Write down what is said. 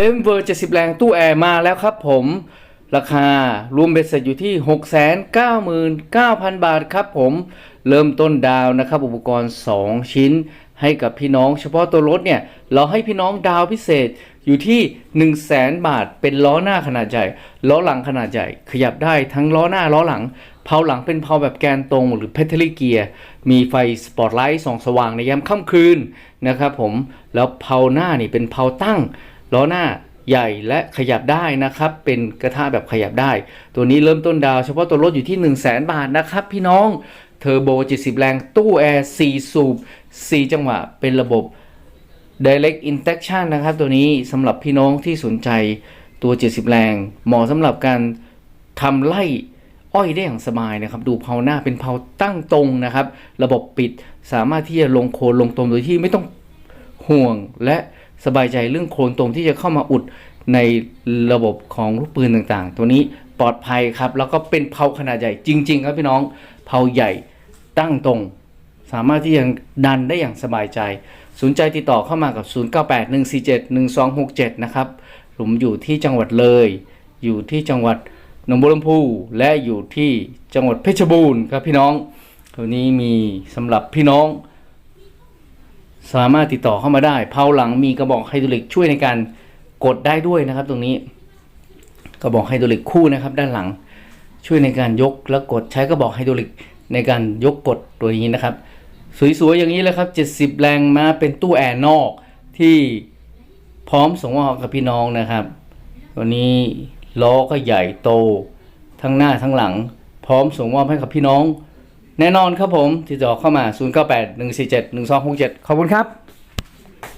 เอ็มเวอร์70แรงตู้แอร์มาแล้วครับผม ราคารวมเบ็ดเสร็จอยู่ที่ 699,000 บาทครับผม เริ่มต้นดาวนะครับอุปกรณ์ 2 ชิ้นให้กับพี่น้องเฉพาะตัวรถเนี่ย เราให้พี่น้องดาวพิเศษอยู่ที่ 100,000บาท เป็นล้อหน้าขนาดใหญ่ ล้อหลังขนาดใหญ่ ขยับได้ทั้งล้อหน้าล้อหลังเพาหลังเป็นเพาแบบแกนตรงหรือเพทเทอรี่เกียร์ มีไฟสปอตไลท์ส่องสว่างในยามค่ำคืนนะครับผม แล้วเพาหน้านี่เป็นเพาตั้ง ล้อหน้าใหญ่และขยับได้นะครับ เป็นกระทะแบบขยับได้ ตัวนี้เริ่มต้นดาวเฉพาะตัวรถอยู่ที่ 1 0 0 0 0แบาทนะครับ พี่น้องเทอร์โบ 70 แรง ตู้แอร์ 4 สูบ 4 จังหวะ เป็นระบบ Direct Induction นะครับ ตัวนี้สำหรับพี่น้องที่สนใจตัว 70 แรง เหมาะสำหรับการทำไล่อ้อยได้อย่างสบายนะครับ ดูเพาหน้าเป็นเพาตั้งตรงนะครับ ระบบปิดสามารถที่จะลงโคนลงตรงโดยที่ไม่ต้องห่วงและ สบายใจเรื่องโคลนตรงที่จะเข้ามาอุดในระบบของลูกปืนต่างๆ ตัวนี้ปลอดภัยครับ แล้วก็เป็นเพาขนาดใหญ่จริง ๆ ครับพี่น้องเพาใหญ่ตั้งตรง สามารถที่จะดันได้อย่างสบายใจ สนใจติดต่อเข้ามากับ 0981471267 นะครับผมอยู่ที่จังหวัดเลย อยู่ที่จังหวัดหนองบัวลำพูและอยู่ที่จังหวัดเพชรบูรณ์ครับพี่น้องตัวนี้มีสำหรับพี่น้อง สามารถติดต่อเข้ามาได้เพาหลังมีกระบอกไฮดรอลิกช่วยในการกดได้ด้วยนะครับ ตรงนี้ กระบอกไฮดรอลิกคู่นะครับ ด้านหลังช่วยในการยกและกดใช้กระบอกไฮดรอลิกในการยกกดตัวนี้นะครับ สวยๆอย่างนี้เลยครับ 70 แรงมาเป็นตู้แอร์นอกที่พร้อมส่งมอบกับพี่น้องนะครับ ตัวนี้ล้อก็ใหญ่โต ทั้งหน้าทั้งหลัง พร้อมส่งมอบให้กับพี่น้อง แน่นอนครับผมติดต่อเข้ามา 0981471267 ขอบคุณครับ